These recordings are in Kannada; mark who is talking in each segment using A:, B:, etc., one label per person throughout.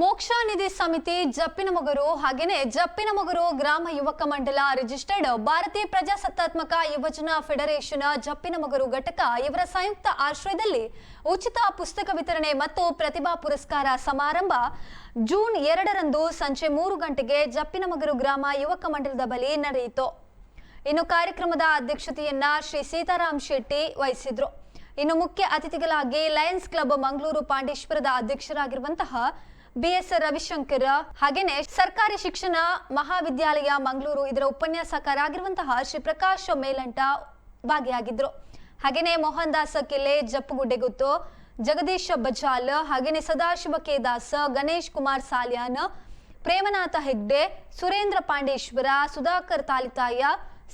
A: ಮೋಕ್ಷ ನಿಧಿ ಸಮಿತಿ ಹಾಗೆಯೇ ಹಾಗೇನೆ ಜಪ್ಪಿನಮೊಗರು ಗ್ರಾಮ ಯುವಕ ಮಂಡಲ ರಿಜಿಸ್ಟರ್ಡ್ ಭಾರತೀಯ ಪ್ರಜಾಸತ್ತಾತ್ಮಕ ಯುವಜನ ಫೆಡರೇಷನ್ ಜಪ್ಪಿನಮೊಗರು ಘಟಕ ಇವರ ಸಂಯುಕ್ತ ಆಶ್ರಯದಲ್ಲಿ ಉಚಿತ ಪುಸ್ತಕ ವಿತರಣೆ ಮತ್ತು ಪ್ರತಿಭಾ ಪುರಸ್ಕಾರ ಸಮಾರಂಭ ಜೂನ್ ಎರಡರಂದು ಸಂಜೆ ಮೂರು ಗಂಟೆಗೆ ಜಪ್ಪಿನಮೊಗರು ಗ್ರಾಮ ಯುವಕ ಮಂಡಲದ ಬಳಿ ನಡೆಯಿತು. ಇನ್ನು ಕಾರ್ಯಕ್ರಮದ ಅಧ್ಯಕ್ಷತೆಯನ್ನ ಶ್ರೀ ಸೀತಾರಾಮ್ ಶೆಟ್ಟಿ ವಹಿಸಿದ್ರು. ಇನ್ನು ಮುಖ್ಯ ಅತಿಥಿಗಳಾಗಿ ಲಯನ್ಸ್ ಕ್ಲಬ್ ಮಂಗಳೂರು ಪಾಂಡೇಶ್ವರದ ಅಧ್ಯಕ್ಷರಾಗಿರುವಂತಹ ಬಿಎಸ್ ರವಿಶಂಕರ್ ಹಾಗೇನೆ ಸರ್ಕಾರಿ ಶಿಕ್ಷಣ ಮಹಾವಿದ್ಯಾಲಯ ಮಂಗಳೂರು ಇದರ ಉಪನ್ಯಾಸಕರಾಗಿರುವಂತಹ ಶ್ರೀ ಪ್ರಕಾಶ್ ಮೇಲಂಟ ಭಾಗಿಯಾಗಿದ್ರು. ಹಾಗೇನೆ ಮೋಹನ್ ದಾಸ ಕೆಲೆ ಜಪ್ಪುಗುಡ್ಡೆಗುತ್ತು ಜಗದೀಶ್ ಬಜಾಲ್, ಹಾಗೇನೆ ಸದಾಶಿವ ಕೇದಾಸ್, ಗಣೇಶ್ ಕುಮಾರ್ ಸಾಲ್ಯಾನ್, ಪ್ರೇಮನಾಥ ಹೆಗ್ಡೆ, ಸುರೇಂದ್ರ ಪಾಂಡೇಶ್ವರ, ಸುಧಾಕರ್ ತಾಲಿತಾಯ,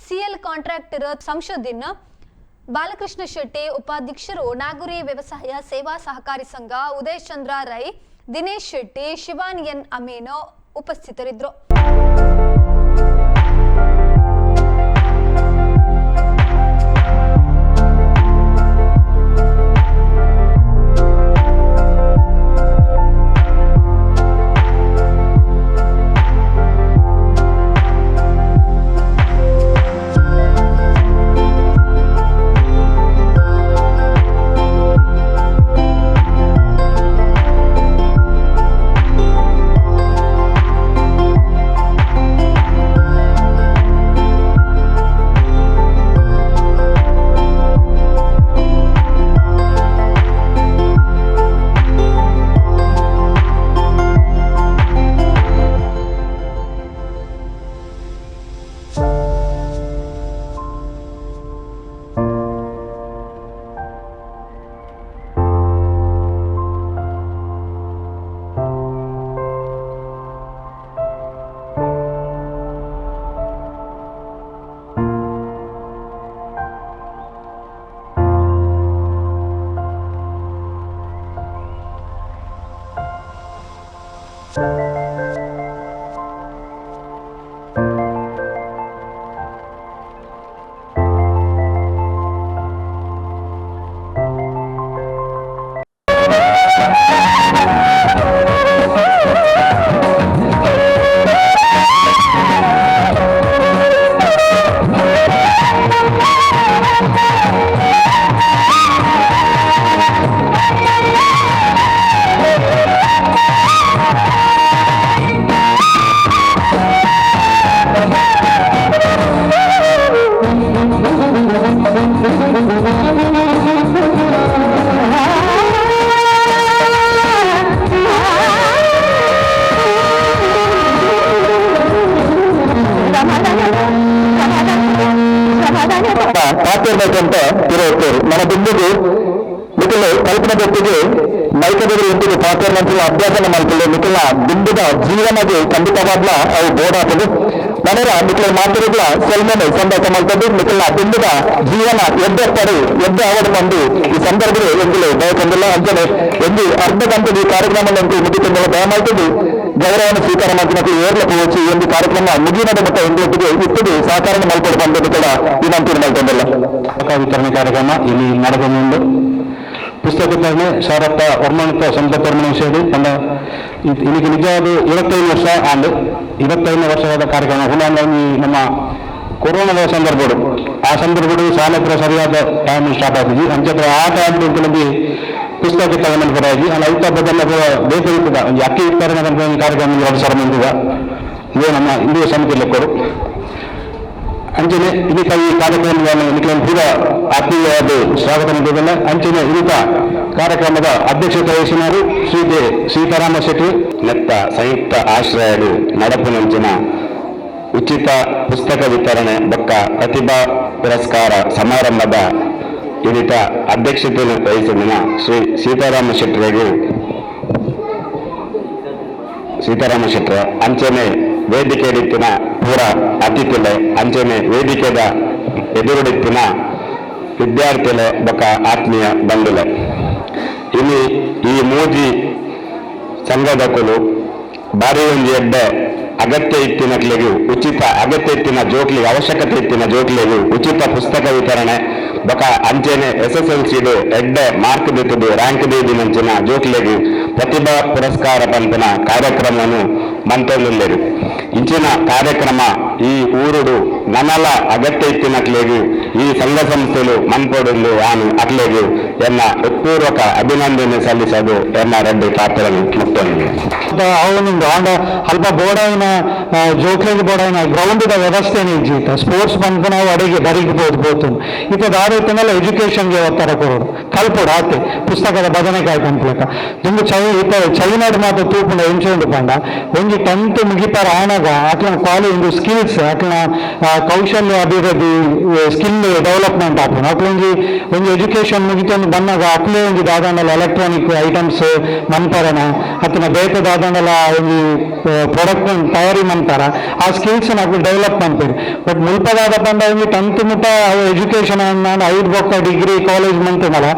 A: ಸಿಎಲ್ ಕಾಂಟ್ರಾಕ್ಟರ್ ಸಂಶೋಧಿನ್ ಬಾಲಕೃಷ್ಣ ಶೆಟ್ಟಿ, ಉಪಾಧ್ಯಕ್ಷರು ನಾಗುರಿ ವ್ಯವಸಾಯ ಸೇವಾ ಸಹಕಾರಿ ಸಂಘ ಉದಯ ಚಂದ್ರ ರೈ ದಿನೇಶ್ ಶೆಟ್ಟಿ ಶಿವಾನಿ ಎನ್ ಅಮೀನೋ ಉಪಸ್ಥಿತರಿದ್ದರು. Thank you.
B: ಕಾತಿರ್ಬೇಕಂತ ಇರುತ್ತೇವೆ మన ಬಿಂದುಗೆ ಮಿಕ್ಕಲು ಕಲ್ಪನೆ ಜೊತೆಗೆ ಮೈಕದಲ್ಲಿ ಇಂಟಿಗೆ ಸಾಫ್ಟ್ವೇರ್ ಮಂತ್ರಿ ಅಭ್ಯಾಸನ ಮಾಡ್ಕೊಳ್ಳಿ ಮಿಕ್ಕಲ ಬಿಂದುದ ಜೀವನಗೆ ಖಂಡಿತವಾಗ್ಲ ಅವು ಬೋಡಾತದೆ ನನರ ಮಿಕ್ಕಲ ಮಾತಿರುಗಳ ಸೆಲ್ಮೇನೆ ಸಂದೇಶ ಮಾಡ್ತದೆ ಮಿಕ್ಕಲ ಬಿಂದುದ ಜೀವನ ಎದ್ದ ಪಡಿ ಎದ್ದ ಅವರು ಬಂದು ಈ ಸಂದರ್ಭದಲ್ಲಿ ಎಂದಿಲ್ಲ ಭಯಕೊಂದಿಲ್ಲ ಅಂತಾನೆ ಎಂದು ಅರ್ಧ ಗಂಟೆ ಈ ಕಾರ್ಯಕ್ರಮವನ್ನು ಮುಗಿತಂದ್ರೆ ದಯಮಾಡ್ತಿದ್ದು ಗೌರವವನ್ನು ಸ್ವೀಕಾರ ಮಾಡ್ತೀನಿ ಏರ್ಲಕ್ಕೆ ಒಂದು ಕಾರ್ಯಕ್ರಮ ಮುಗಿನದ ಮತ್ತು ಎಂದೊಟ್ಟಿಗೆ ಇಟ್ಟಿಗೆ ಸಹಕಾರ ಮಲ್ಕೊಂಡು ಬಂದದ್ದು ಕೂಡ ವಿನಂತಿ ಮಾಡ್ಕೊಂಡಿಲ್ಲ
C: ಪುಸ್ತಕ ವಿತರಣೆ ಕಾರ್ಯಕ್ರಮ ಇಲ್ಲಿ ನಡೆದ ಮುಂದೆ. ಪುಸ್ತಕ ವಿತರಣೆ ಶಾರಪ್ಪ ವರ್ಮಣಿತ ಸಂಪತ್ ವರ್ಮಣ ವಿಷಯದಲ್ಲಿ ತನ್ನ ಇಲ್ಲಿಗೆ ನಿಜವಾದ ಇವತ್ತೈದು ವರ್ಷ ಆಂಡ್ ಇವತ್ತೈದನೇ ವರ್ಷವಾದ ಕಾರ್ಯಕ್ರಮ. ಈ ನಮ್ಮ ಕೊರೋನಾದ ಸಂದರ್ಭಗಳು. ಆ ಸಂದರ್ಭಗಳು ಶಾಲೆತ್ರ ಸರಿಯಾದ ಟೈಮ್ ಸ್ಟಾರ್ಟ್ ಆಗ್ತದೆ ಅಂಚತ್ರ ಆ ಟೈಮ್ ಪುಸ್ತಕ ವಿತರಣೆ ಪರವಾಗಿ ಅಲ್ಲಿ ಐತ ಬದಲ ಬೇಕಾಗುತ್ತದ ಒಂದು ಅಕ್ಕಿ ವಿತರಣೆ ಕಾರ್ಯಕ್ರಮ ಎರಡು ಸಾವಿರ ಮಂದಿದ ಇದು ನಮ್ಮ ಹಿಂದೂ ಸಮಿತಿ ಲೆಕ್ಕರು ಅಂಚನೆ ಇದೀಗ ಈ ಕಾರ್ಯಕ್ರಮವನ್ನು ಇದಕ್ಕೆ ಪೂರ ಆತ್ಮೀಯವಾದ ಸ್ವಾಗತ ನೀಡಿದ್ದೇನೆ ಅಂಚನೆ ಇದೀಗ ಕಾರ್ಯಕ್ರಮದ ಅಧ್ಯಕ್ಷತೆ ವಹಿಸಿದರು ಶ್ರೀ ಸೀತಾರಾಮ ಶೆಟ್ಟಿ,
D: ನೆತ್ತ ಸಂಯುಕ್ತ ಆಶ್ರಯಡು ನಡಪುನಂಚಿನ ಉಚಿತ ಪುಸ್ತಕ ವಿತರಣೆ, ಬೊಕ್ಕ ಪ್ರತಿಭಾ ಪುರಸ್ಕಾರ ಸಮಾರಂಭದ ಇದೀಗ ಅಧ್ಯಕ್ಷತೆಯನ್ನು ವಹಿಸಿದ ಶ್ರೀ ಸೀತಾರಾಮ ಶೆಟ್ಟರಿಗೂ ಸೀತಾರಾಮ ಶೆಟ್ಟರ ಅಂಚೆನೆ ವೇದಿಕೆ ಇತ್ತಿನ ಪೂರ ಅತಿಥಿಲೆ ಅಂಚನೆ ವೇದಿಕೆದ ಎದುರುಡಿತ್ತಿನ ವಿದ್ಯಾರ್ಥಿಲೆ ಬಕ ಆತ್ಮೀಯ ಬಂಧುಲೆ. ಇನ್ನು ಈ ಮೂಜಿ ಸಂಘದಕುಲು ಬಾರಿ ಒಂದು ಎಡ್ಡೆ ಅಗತ್ಯ ಇತ್ತಿನಕ್ಲೆಗೂ ಉಚಿತ ಅಗತ್ಯ ಇತ್ತಿನ ಜೋಕ್ಲಿಗೆ ಅವಶ್ಯಕತೆ ಇತ್ತಿನ ಜೋಕ್ಲಿಗೂ ಉಚಿತ ಪುಸ್ತಕ ವಿತರಣೆ ಬೊಕ ಅಂಚೆನೆ ಎಸ್ ಎಸ್ ಎಲ್ ಸಿಡು ಎಡ್ಡೆ ಮಾರ್ಕ್ ದಿತ್ತುದು ರ್ಯಾಂಕ್ ದೀದಿನಂಚಿನ ಜೋಕ್ಲೆಗ್ ಪ್ರತಿಭಾ ಪುರಸ್ಕಾರ ಪಂಪಿನ ಕಾರ್ಯಕ್ರಮವನ್ನು ಮಂತೊಂದುಲ್ಲೆರು ಇಂಚಿನ ಕಾರ್ಯಕ್ರಮ ಈ ಊರುಡು ನನಲ ಅಗತ್ಯ ಇತ್ತಿನಕ್ಲೆಗ್ ಈ ಸಂಘ ಸಂಸ್ಥೆಲು ಮನ್ಪೊಡುಂದು ಆನು ಅಕ್ಲೆಗ್ ಎನ್ನ ಹೃತ್ಪೂರ್ವಕ ಅಭಿನಂದನೆ ಸಲ್ಲಿಸದು ಎನ್ನ ರೆಡ್ಡಿ ಪಾತ್ರ ಮುಕ್ತೊಂದು
E: ಅವನಿಂದ ಆಂಡ ಅಲ್ಪ ಬೋಡಾಯಿನ ಜೋಕ್ಲೆಗ್ ಬೋಡಾಯಿನ ಗ್ರೌಂಡಿದ ವ್ಯವಸ್ಥೆನೇ ಇಜ್ಜಿತ ಸ್ಪೋರ್ಟ್ಸ್ ಬಂದು ನಾವು ಅಡಿಗೆ ಬರಿಗೆ ಬೋದು ಬೋತು ಇತ್ತ ದಾರೈತನೆಲ್ಲ ಎಜುಕೇಶನ್ಗೆ ಒತ್ತರ ಕೊಡೋಡು ಕಲ್ಪೋಡು ಆತೆ ಪುಸ್ತಕದ ಬದನೆಕಾಯಿ ಕಂಪ್ಲಕ ದುಂದು ಚೈ ಇತ್ತ ಚೈನಾಡ್ ಮಾತ್ರ ತೂಪುಂಡ ಎಂಚುಂಡು ಪಂಡ ಒಂಜಿ ಟೆಂತ್ ಮುಗಿತಾರ ಆನಾಗ ಅಕ್ಲ ಕಾಲೇಜ್ ಒಂದು ಸ್ಕಿಲ್ಸ್ ಅಕ್ಲ ಕೌಶಲ್ಯ ಅಭಿವೃದ್ಧಿ ಸ್ಕಿಲ್ ಡೆವಲಪ್ಮೆಂಟ್ ಆಗ್ತದೆ. ಅಕ್ಲ ಒಂದು ಎಜುಕೇಷನ್ ಮುಗಿತೊಂದು ಬಂದಾಗ ಅಕ್ಲೇ ಒಂದು ದಾದಂಡಲ ಎಲೆಕ್ಟ್ರಾನಿಕ್ ಐಟಮ್ಸ್ ಮನ್ಪರನ ಅಥವಾ ಬೇಕ ದಾದಾಂಡಲ ಒಂದು ಪ್ರಾಡಕ್ಟ್ ತಯಾರಿ ಮಂತಾರ ಆ ಸ್ಕಿಲ್ಸ್ ನಾವು ಡೆವಲಪ್ ಮಾಡ್ತೀವಿ ಬಟ್ ಮುಲ್ಪದಾದ ಬಂದ ಒಂದು ಟೆಂತ್ ಮುಟ್ಟ ಎಜುಕೇಶನ್ ನಾನು ಐದು ಬೊಕ್ಕ ಡಿಗ್ರಿ ಕಾಲೇಜ್ ಮಂತನಲ್ಲ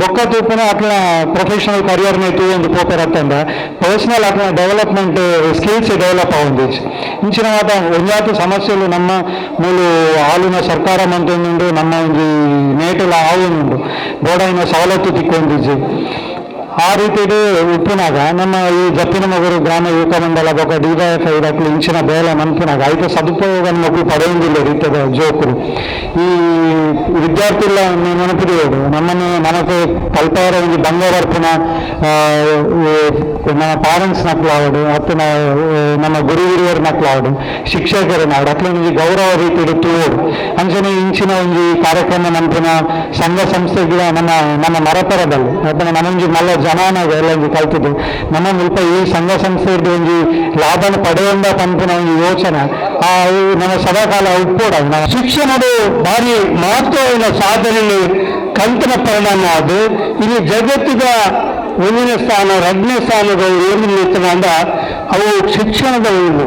E: ಬೊಕ್ಕ ತೂಪನ ಅಕ್ಲ ಪ್ರೊಫೆಷನಲ್ ಕರಿಯರ್ ನೈತು ಒಂದು ಪೋಪರ್ ಅಂತಂದ್ರೆ ಪರ್ಸನಲ್ ಅಕ್ಲ ಡೆವಲಪ್ಮೆಂಟ್ ಸ್ಕಿಲ್ಸ್ ಡೆವಲಪ್ ಆಗಿ ಇಂಚಿನ ಮಾತ ಒಂದಾತು ಸಮಸ್ಯೆಲು ನಮ್ಮ ಮೂಲು ಆಲಿನ ಸರ್ಕಾರ ಮಂತೊಂದುಂಡು ನಮ್ಮ ಒಂದು ನೇಟಲ ಆವುನುಂಡು ಬೋಡಾಯಿನ ಸವಲತ್ತು ತಿಕ್ಕೊಂದಿಜ್ಜಿ ಆ ರೀತಿಡು ಉಪ್ಪಿನಾಗ ನಮ್ಮ ಈ ಜಪ್ಪಿನ ಮಗರು ಗ್ರಾಮ ಯುವಕ ಮಂಡಲ ಬೊಕ ಡಿವೈಎಫ್ ಐದಕ್ಲು ಇಂಚಿನ ಬೇಲ ಮನ್ಪಿನಾಗ ಐತ ಸದುಪಯೋಗ ಮಕ್ಕಳು ಪಡೆಯುವುದಿಲ್ಲ ರೀತಿಯ ಜೋಕರು. ಈ ವಿದ್ಯಾರ್ಥಿಗಳ ನೆನಪಿದೆಯೋಡು ನಮ್ಮನ್ನು ನನಗೆ ಕಲ್ಪಾರ ಒಂದು ಬಂಗಾರ ಬರ್ಪುನ ನಮ್ಮ ಪಾರೆಂಟ್ಸ್ ನಕ್ಲು ಆವಡು ಅತ್ತನ ನಮ್ಮ ಗುರು ಹಿರಿಯರ ನಕ್ಲು ಆವಡು ಶಿಕ್ಷಕರ ನಾಡು ಅತ್ಲ ಒಂದು ಗೌರವ ರೀತಿಯಲ್ಲಿ ತುಳೋಡು ಅಂಚನೆ ಇಂಚಿನ ಒಂದು ಕಾರ್ಯಕ್ರಮ ನಂಪಿನ ಸಂಘ ಸಂಸ್ಥೆಗಳ ನಮ್ಮ ನಮ್ಮ ಮರಪರದಲ್ಲಿ, ಅಥವಾ ನಮ್ಮೊಂಜಿ ಮಲ್ಲ ಜನಾನಾಗ ಒಂದು ಕಲ್ತಿದ್ದು. ನಮ್ಮ ಮುಲ್ಪ ಈ ಸಂಘ ಸಂಸ್ಥೆದ ಒಂದು ಲಾಭನ ಪಡೆಯುವಂತ ಪಂಪಿನ ಒಂದು ಯೋಚನೆ. ಆ ನಮ್ಮ ಸದಾಕಾಲ ಉಪ್ಪೋಡ ಶಿಕ್ಷಣದ ಭಾರಿ ಮಹತ್ವವಿನ ಸಾಧನೆ ಕಂತನ ಪರಿಣಾಮ ಅದು. ಇಲ್ಲಿ ಜಗತ್ತಿನ ಮುಂದಿನ ಸ್ಥಾನ ಎರಡನೇ ಸ್ಥಾನಗಳು ಏನು ನಿಲ್ತನ ಅಂದ ಅವು ಶಿಕ್ಷಣದ ಒಂದು.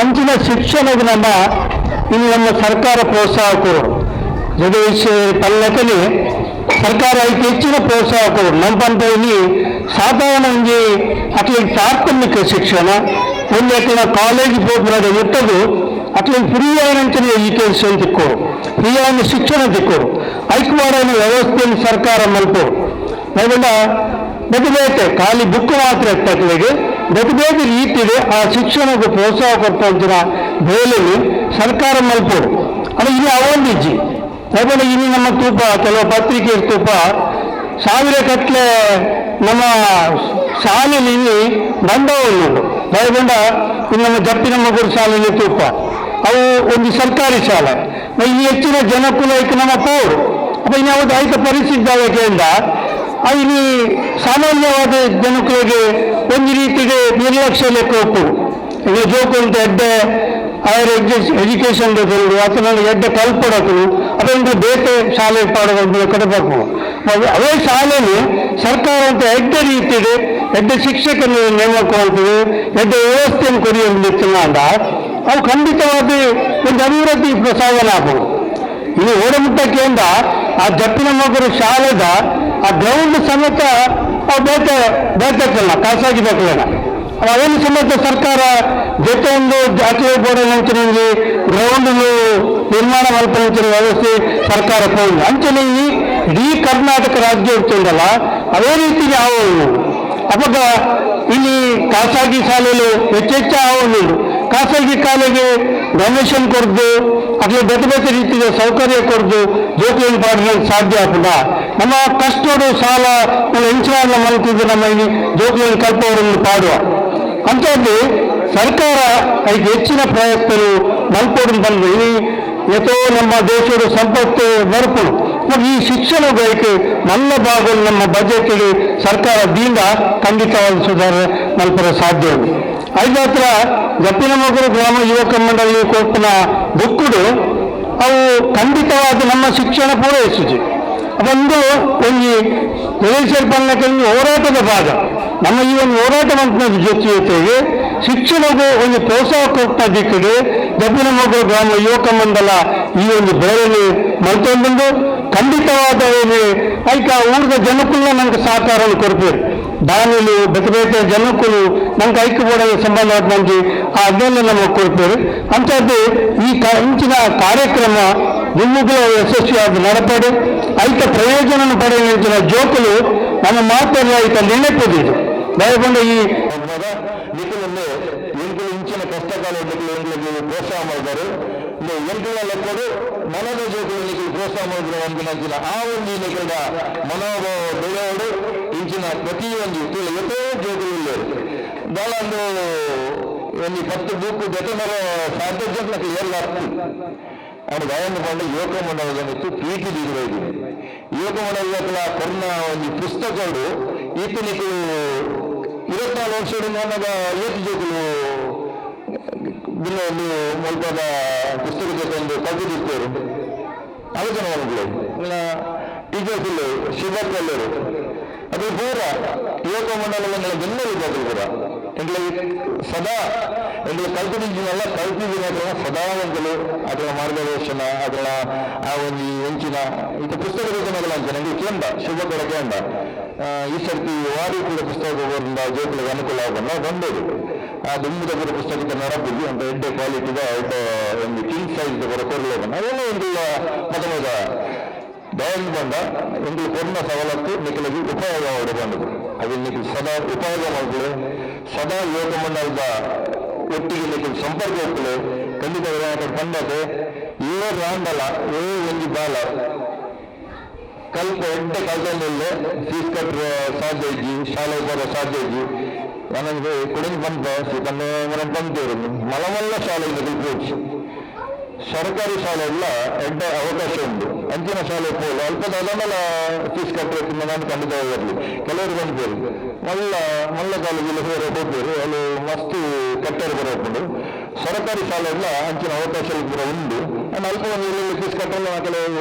E: ಅಂಚಿನ ಶಿಕ್ಷಣದ ನಮ್ಮ ಇಲ್ಲಿ ನಮ್ಮ ಸರ್ಕಾರ ಪ್ರೋತ್ಸಾಹ ಕೊಡು ಜಗದೀಶ್ ಪಲ್ಲಕಲಿ ಸರ್ಕಾರ ಐತಿ ಹೆಚ್ಚಿನ ಪ್ರೋತ್ಸಾಹ ಕೊಡು. ನಮ್ಮ ಪಂಚಾಯತಿ ಸಾಧಾರಣ ಒಂಜಿ ಅಟ್ಲಿಗೆ ಪ್ರಾಥಮಿಕ ಶಿಕ್ಷಣ, ಒಂದು ಅಟ್ಲಿನ ಕಾಲೇಜ್ ಪ್ರೋಗ್ರಾಮ್ ಮುಟ್ಟದು ಅಟ್ಲಿಗೆ ಫ್ರೀ ಆಗಿನ ಎಜುಕೇಶನ್ ತಿಕ್ಕೋರು ಫ್ರೀ ಆಗಿನ ಶಿಕ್ಷಣ ತಿಕ್ಕೋರು ಐಕ್ಯವಾಡ ವ್ಯವಸ್ಥೆಯನ್ನು ಸರ್ಕಾರ ಮಲ್ಪೋರು ಅದನ್ನ ಬೇತೆ ಖಾಲಿ ಬುಕ್ ಮಾತ್ರ ಇರ್ತಕ್ಕಳಿಗೆ ಬೇತೆ ರೀತಿಯಲ್ಲಿ ಆ ಶಿಕ್ಷಣಕ್ಕೆ ಪ್ರೋತ್ಸಾಹ ಕೊಡ್ತಾ ಬೇಲೆಯಲ್ಲಿ ಸರ್ಕಾರ ಮಲ್ಪೋರು ಅದು ಇಲ್ಲಿ ಅವೊಂದಿಜ್ಜಿ ಅದನ್ನು ಇಲ್ಲಿ ನಮ್ಮ ತೂಪ, ಕೆಲವು ಪತ್ರಿಕೆ ತೂಪ. ಸಾವಿರ ಕಟ್ಲೆ ನಮ್ಮ ಶಾಲೆಯಲ್ಲಿ ಇಲ್ಲಿ ಬಂಡವಾಳ ಉಂಟು ದಯಗೊಂಡ ಇಲ್ಲಿ ನಮ್ಮ ಜಪ್ಪಿನ ಮಗುರು ಶಾಲೆಯಲ್ಲಿ ತೂಪ. ಅವು ಒಂದು ಸರ್ಕಾರಿ ಶಾಲೆ. ಇಲ್ಲಿ ಹೆಚ್ಚಿನ ಜನಕುಲಕ್ಕೆ ನಮ್ಮ ಪೋರು ಅಪ್ಪ, ಇನ್ನು ಯಾವುದು ಆಯ್ತ ಪರಿಸ್ಥಿತಿ ಆ, ಇಲ್ಲಿ ಸಾಮಾನ್ಯವಾದ ಜನಕುಲಿಗೆ ಒಂದು ರೀತಿಗೆ ನಿರ್ಲಕ್ಷ್ಯ ಲೆಕ್ಕ ಹೋಗ್ತದೆ ಈಗ ಜೋಕು ಅಂತ ಎಡ್ಡೆ ಹೈಯರ್ ಎಜುಕೇಶನ್ ತಿಳಿದು ಅಥವಾ ಎಡ್ಡೆ ಕಲ್ಪಡೋದು, ಅದೊಂದು ಬೇಟೆ ಶಾಲೆ ಪಾಡೋದು ನಾವು ಅದೇ ಶಾಲೆಯಲ್ಲಿ ಸರ್ಕಾರ ಅಂತ ಎಡ್ಡೆ ರೀತಿಯಲ್ಲಿ ಎಡ್ಡೆ ಶಿಕ್ಷಕನ ನೇಮಕ ಮಾಡ್ತದೆ, ಎಡ್ಡೆ ವ್ಯವಸ್ಥೆಯನ್ನು ಕೊಡಿಯಲು ಅಂದ ಅವು ಖಂಡಿತವಾಗಿ ಒಂದು ಅಭಿವೃದ್ಧಿ ಸಾಧನ ಆಗ್ಬೋದು. ಇದು ಓಡಮುಟ್ಟಕ್ಕೆಂದ ಆ ಜಪ್ಪಿನ ಮಗರು ಶಾಲೆದ ಆ ಗ್ರೌಂಡ್ ಸಮೇತ ಬೇಟೆ ಬೇಟೆಕ್ಕಲ್ಲ ಖಾಸಗಿ ಬೇಕಲ್ಲ ಅವೇನು ಸಮೇತ ಸರ್ಕಾರ ಜೊತೆ ಒಂದು ಜಾತಿ ಬೋರ್ಡ್ ಗ್ರೌಂಡ್ ನಿರ್ಮಾಣ ಮಲ್ಪಂಚಿನ ವ್ಯವಸ್ಥೆ ಸರ್ಕಾರ ಹೋಗಿ ಅಂಚನೆ ಈ ಇಡೀ ಕರ್ನಾಟಕ ರಾಜ್ಯ ಇರ್ತದಲ್ಲ ಅದೇ ರೀತಿ ಯಾವ ಅವಾಗ ಇಲ್ಲಿ ಖಾಸಗಿ ಶಾಲೆಯಲ್ಲಿ ಹೆಚ್ಚೆಚ್ಚು ಆವಲು ಖಾಸಗಿ ಶಾಲೆಗೆ ಡೊನೇಷನ್ ಕೊಡ್ದು ಅಥವಾ ಬೇರೆ ಬೇರೆ ರೀತಿಯ ಸೌಕರ್ಯ ಕೊಡ್ದು ಜೋಕಿಯಲ್ಲಿ ಪಾಡಲು ಸಾಧ್ಯ ಆಗ್ತದ. ನಮ್ಮ ಕಷ್ಟೋಡು ಸಾಲ ಹೆಂಚಿನ ಮಾಡುತ್ತಿದ್ದು ನಮ್ಮ ಇಲ್ಲಿ ಕಲ್ಪವರನ್ನು ಪಾಡುವ. ಅಂಥದ್ದು ಸರ್ಕಾರ ಅದಕ್ಕೆ ಹೆಚ್ಚಿನ ಪ್ರಯತ್ನಗಳು ಮಲ್ಕೊಂಡು ಬಂದು ಯಥೋ ನಮ್ಮ ದೇಶದ ಸಂಪತ್ತು ಮತ್ತು ಈ ಶಿಕ್ಷಣ ಬಯಕೆ ನನ್ನ ಭಾಗದಲ್ಲಿ ನಮ್ಮ ಬಜೆಟ್ಗೆ ಸರ್ಕಾರದಿಂದ ಖಂಡಿತವಾದ ಸುಧಾರಣೆ ಮಲ್ಪರ ಸಾಧ್ಯ ಉಂಟು ಐದು ಹತ್ರ ಜಪ್ಪಿನ ಮಗರು ಗ್ರಾಮ ಯುವಕ ಮಂಡಳಿ ಕೊಟ್ಟಿನ ಬುಕ್ಕುಡು ಅವು ಖಂಡಿತವಾದ ನಮ್ಮ ಶಿಕ್ಷಣ ಪೂರೈಸುತ್ತೆ. ಅದೊಂದು ಒಂದು ಪ್ರವೇಶಪನ್ನಕ್ಕೊಂದು ಹೋರಾಟದ ಭಾಗ. ನಮ್ಮ ಈ ಒಂದು ಹೋರಾಟ ಮಾಡ್ತದ ಜೊತೆ ಜೊತೆಗೆ ಶಿಕ್ಷಣದ ಒಂದು ಪ್ರೋತ್ಸಾಹ ಕೊಡ್ತಾ ದಿಕ್ಕಿಗೆ ದಬ್ಬಿನ ಮಗು ಗ್ರಾಮ ಯುವಕ ಮಂಡಲ ಈ ಒಂದು ಬೆಳೆಯಲ್ಲಿ ಮಲ್ತೊಂದು ಖಂಡಿತವಾದ ಏನು ಐಕ ಊರಿನ ಜನಕ್ಕೂ ನಂಗೆ ಸಹಕಾರವನ್ನು ಕೊಡ್ತೀವಿ ದಾನಿಲು ಬೇಕಬೇಕ ಜನಕ್ಕೂ ಐಕ್ಯ ಐಕ್ಯಬೋಡಲು ಸಂಬಂಧ ನಂಗೆ ಆ ಅದನ್ನೆಲ್ಲ ನಮಗೆ ಕೊಡ್ತೀರಿ. ಅಂಥದ್ದು ಈ ಇಂಚಿನ ಕಾರ್ಯಕ್ರಮ ನಿಮಗೂ ಯಶಸ್ವಿಯಾಗಿ ನಡಪಡೆ. ಪ್ರಯೋಜನ ಪಡೆಯುವ ಜೋಕುಲು ನಮ್ಮ ಮಾತನ್ನ ಐಕ ನೆನಪಿದ್ದು ದಯಗೊಂಡು ಈ
B: ನಿಖಿಲಲ್ಲಿ ಎಂಟು ಇಂಚಿನ ನಿಖಿಲು ಎಂಟ್ಲಿಗೆ ಪ್ರೋತ್ಸಾಹ ಇಲ್ಲಿ ಎಂಟಿನ ಲೆಕ್ಕಡು ಮನದ ನಿಖಿಲು ಪ್ರೋತ್ಸಾಹ ಮಾಡಿದ್ರು ನಂಚಿನ ಆ ಒಂದು ನಿಖಿಲ ಮನೋಭಾವ ಬೆಳೆಯೋಡು ಇಂಚಿನ ಪ್ರತಿಯೊಂದು ಎಷ್ಟೋ ಇಲ್ಲರು ಭಾಳ ಒಂದು ಒಂದು ಪತ್ತು ಬುಕ್ ಜೊತೆನರ ಸಾಧ್ಯ ನಕ್ಕೆ ಎಲ್ಲ ಅವನು ಗಾಯನ ಪಂಡ ಯುವಕ ಮಂಡಲದಲ್ಲಿತ್ತು ಪ್ರೀತಿ ಬೀಗಬೇಕು ಮಂಡಲದ ಕೊನ್ನ ಒಂದು ಪುಸ್ತಕ ಈತನಿಗೆ ಇಪ್ಪತ್ನಾಲ್ಕು ವರ್ಷದ ನನಗ ಏತು ಜೋಕುಲು ಬಿನ್ನ ಒಂದು ಮುಲ್ಪದ ಪುಸ್ತಕ ಜೊತೆ ಕಲ್ಪಿಸಿರ್ತೇವೆ ಆಲೋಚನೆ ಮಾಡಿದ್ರು ಟೀಚರ್ಸ್ ಇಲ್ಲ ಎಲ್ಲರು ಅದು ಪೂರ ಯುವಕ ಮಂಡಲಗಳ ಬೆನ್ನಲು ಬಂದರು ಕೂಡ. ಸದಾ ಎಂಗ್ಳು ಕಲ್ಪಿಸಿದ್ನೆಲ್ಲ ಕಲ್ಪಿಸಿದ ಅದರ ಸದಾವಂತಲು ಅದರ ಮಾರ್ಗದರ್ಶನ, ಅದರ ಆ ಒಂದು ಹೆಂಚಿನ ಇದು ಪುಸ್ತಕ ರಚನೆಗಳ ಅಂತ ನನಗೆ ಕೇಂದ್ರ ಶುಭ ಕೂಡ ಕೇಂದ್ರ ಈ ಸರ್ತಿ ವಾರಿ ಕೂಡ ಪುಸ್ತಕ ಹೋಗೋದ್ರಿಂದ ಜೋಕುಲಿಗೆ ಅನುಕೂಲ ಆಗೋದನ್ನ ಬಂದೋದು ಆ ಕೂಡ ಪುಸ್ತಕದ ನರಬುದ್ಧಿ ಅಂತ ಎಡ್ಡೆ ಕ್ವಾಲಿಟಿದ ಒಂದು ಕಿಂಗ್ ಸೈಜ್ ಬರೋ ಕೊರಲೇಬನ್ನ ಎಲ್ಲ ಒಂದು ಮೊದಲಾದ ಮೊದ ದಯನ್ ಬಂದ, ಒಂದು ಕೊನ್ನ ಸವಲತ್ತು, ನಿಖಲಿಗೆ ಉಪಯೋಗ ಬಂದದು ಅದು ನಿಖಿಲ್ ಸದಾ ಉಪಯೋಗ ಮಾಡಿದ್ರು ಸದಾ ಯೋಗ ಮಂಡಲದ ಒಟ್ಟಿಗೆ ನಿಖಿಲ್ ಸಂಪರ್ಕ ಹೋಗ್ತದೆ ಖಂಡಿತ ಬಂದದೆ ಏ ರಾಂಡಲ ಏ ಒಂದು ಬಾಲ ಕಲ್ಪ ಎಡ್ಡೆ ಕಲ್ತಂದಿಲ್ಲ ಫೀಸ್ ಕಟ್ಟುವ ಸಾಧ್ಯ ಇಜ್ಜಿ ಶಾಲೆ ಬರೋ ಸಾಧ್ಯ ಇಜ್ಜಿ ನನಗೆ ಕುಡಿದು ಬಂದ ತನ್ನ ಬಂದೇರು ಮಲಮಲ್ಲ ಶಾಲೆಯಿಂದ ಕಲ್ಪೋಚು ಸರ್ಕಾರಿ ಶಾಲೆ ಎಲ್ಲ ಎಡ್ಡ ಅವಕಾಶ ಉಂಟು. ಅಂಚಿನ ಶಾಲೆ ಪೋಲು ಅಲ್ಪದ ಅದನ್ನೆಲ್ಲ ಫೀಸ್ ಕಟ್ಟಬೇಕು ನಾನು ಖಂಡಿತವಾಗಿರಲಿ ಕೆಲವರು ಬಂದಿದ್ದಾರೆ. ಮಲ್ಲ ಮಲ್ಲ ಕಾಲೇಜಲ್ಲಿ ಹೋದ್ರೆ ಹೋಗ್ಬೋದು. ಅಲ್ಲಿ ಮಸ್ತ್ ಕಟ್ಟರ್ ಬರೋಕೊಂಡು ಸರ್ಕಾರಿ ಶಾಲೆ ಎಲ್ಲ ಅಂಚಿನ ಅವಕಾಶ ಕೂಡ ಉಂಟು. ನಾನು ಅಲ್ಪ ಒಂದು ಫೀಸ್ ಕಟ್ಟಲು ಕೆಲವು